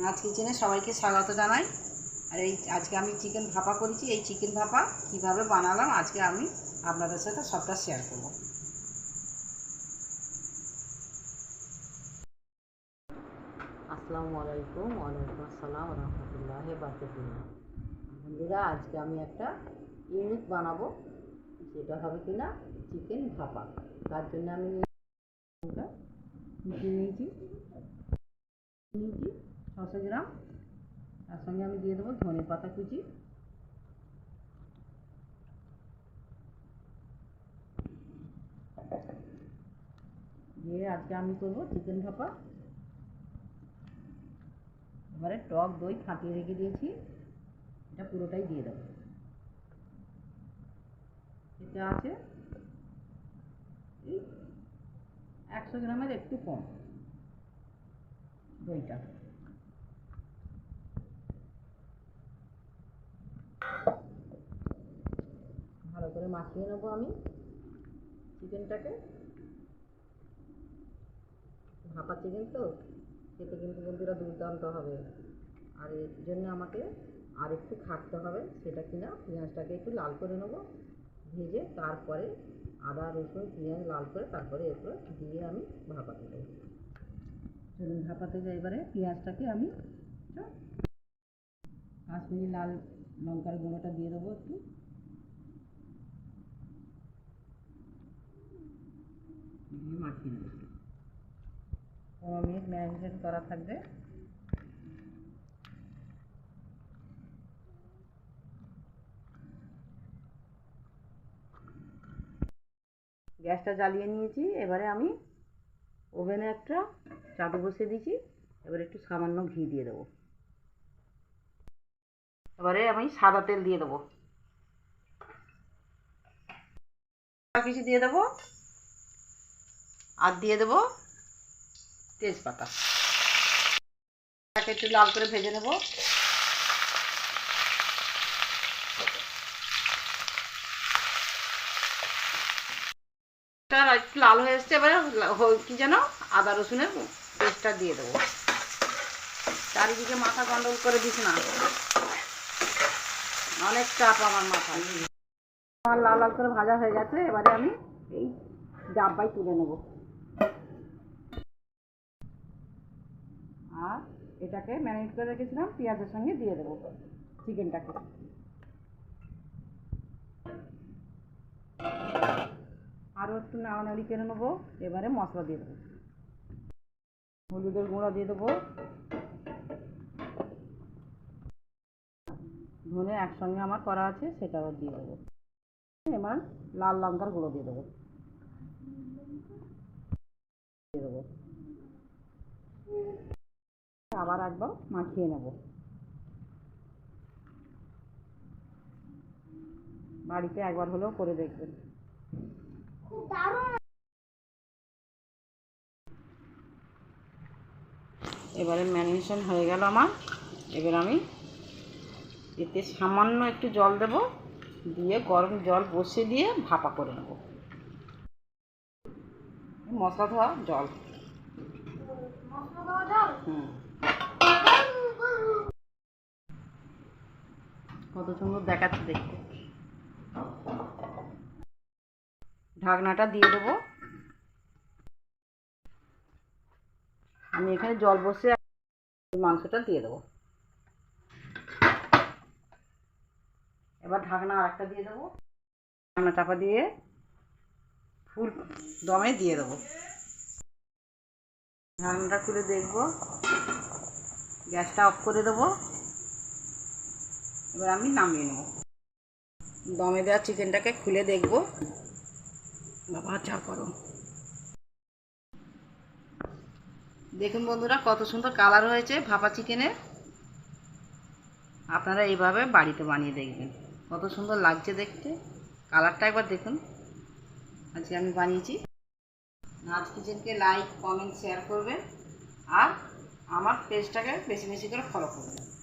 নাচ কিচেনে সবাইকে স্বাগত জানাই। আর এই আজকে আমি চিকেন ভাপা করেছি। এই চিকেন ভাপা কীভাবে বানালাম আজকে আমি আপনাদের সাথে সবটা শেয়ার করব। আসসালামু আলাইকুম, ওয়ালাইকুম আসসালাম, রহমতুল্লাহ বন্ধুরা আজকে আমি একটা ইউনিক বানাবো, যেটা হবে কি না চিকেন ভাপা। তার জন্য আমি নিয়েছি নিয়েছি। ছশো গ্রাম। তার সঙ্গে আমি দিয়ে দেবো ধনে পাতা কুচি। দিয়ে আজকে আমি করব চিকেন ভাপা এবারে টক দই ফাটিয়ে রেখে দিয়েছি। এটা পুরোটাই দিয়ে দেবো। এটা আছে। একশো গ্রামের একটু কম। দইটা। করে মাখিয়ে নেব আমি চিকেনটাকে। ভাপা চিকেন তো, খেতে কিন্তু বন্ধুরা দুর্দান্ত হবে। আর এর জন্য আমাকে আর একটু খাটতে হবে, সেটা কিনা পেঁয়াজটাকে একটু লাল করে নেব, ভেজে তারপরে আদা, রসুন, পেঁয়াজ লাল করে তারপরে এরপরে দিয়ে আমি ভাপাতে দেবো। চলুন ভাপাতে যাই, এবারে পেঁয়াজটাকে আমি কাশ্মীরি লাল লঙ্কার গুঁড়োটা দিয়ে দেবো একটু দিয়ে মাখিয়ে নেব। পনেরো মিনিট ম্যারিনেশন করা থাকবে। গ্যাসটা জ্বালিয়ে নিয়েছি। এবারে আমি ওভেনে একটা চাটু বসিয়ে দিয়েছি। এবারে একটু সামান্য ঘি দিয়ে দেবো। এবারে আমি সাদা তেল দিয়ে দেবো। কিছু দিয়ে দেবো। আর দিয়ে দেবো তেজপাতা। একটু লাল করে ভেজে নেব। একটু লাল হয়ে এসছে, এবারে কি যেন, আদা রসুনের পেস্টটা দিয়ে দেবো। চারিদিকে মাথা গন্ডল করে দিস না। অনেক চাপ আমার মাথা আমার লাল লাল করে ভাজা হয়ে গেছে, এবারে আমি এই ডাব্বাই তুলে নেব আর এটাকে ম্যারিনেট করে রেখেছিলাম, পেঁয়াজের সঙ্গে দিয়ে দেবো। চিকেনটাকে। আরও একটু নাড়ানাড়ি করে নেব, এবারে মশলা দিয়ে দেবো। হলুদের গুঁড়া দিয়ে দেবো। ধনে একসঙ্গে আমার করা আছে, সেটাও দিয়ে দেবো। এবার লাল লঙ্কার গুঁড়ো দিয়ে দেবো দিয়ে দেবো আবার একবার মাখিয়ে নেব। বাড়িতে একবার হলেও করে দেখবেন। এবারে ম্যারিনেশন হয়ে গেল আমার। এবার আমি এতে সামান্য একটু জল দেব। দিয়ে গরম জল বসিয়ে দিয়ে ভাপা করে নেব। মশলা ধোয়া জল? হুম। কত সুন্দর দেখাচ্ছে দেখতে। ঢাকনাটা দিয়ে দেবো। আমি এখানে জল বসে মাংসটা দিয়ে দেবো। এবার ঢাকনা আরেকটা দিয়ে দেবো। ঢাকনা চাপা দিয়ে ফুল দমে দিয়ে দেবো। ঢাকনাটা খুলে দেখব। গ্যাসটা অফ করে দেবো। এবার আমি নামিয়ে নেব। দমে দেওয়া চিকেনটাকে খুলে দেখব। বাবা, চা করো। দেখুন বন্ধুরা, কত সুন্দর কালার হয়েছে ভাপা চিকেনের। আপনারা এইভাবে বাড়িতে বানিয়ে দেখবেন। কত সুন্দর লাগছে দেখতে। কালারটা একবার দেখুন। আজকে আমি বানিয়েছি। নাচ কিচেনকে লাইক কমেন্ট শেয়ার করবেন। আর আমার পেজটাকে বেশি বেশি করে ফলো করবেন।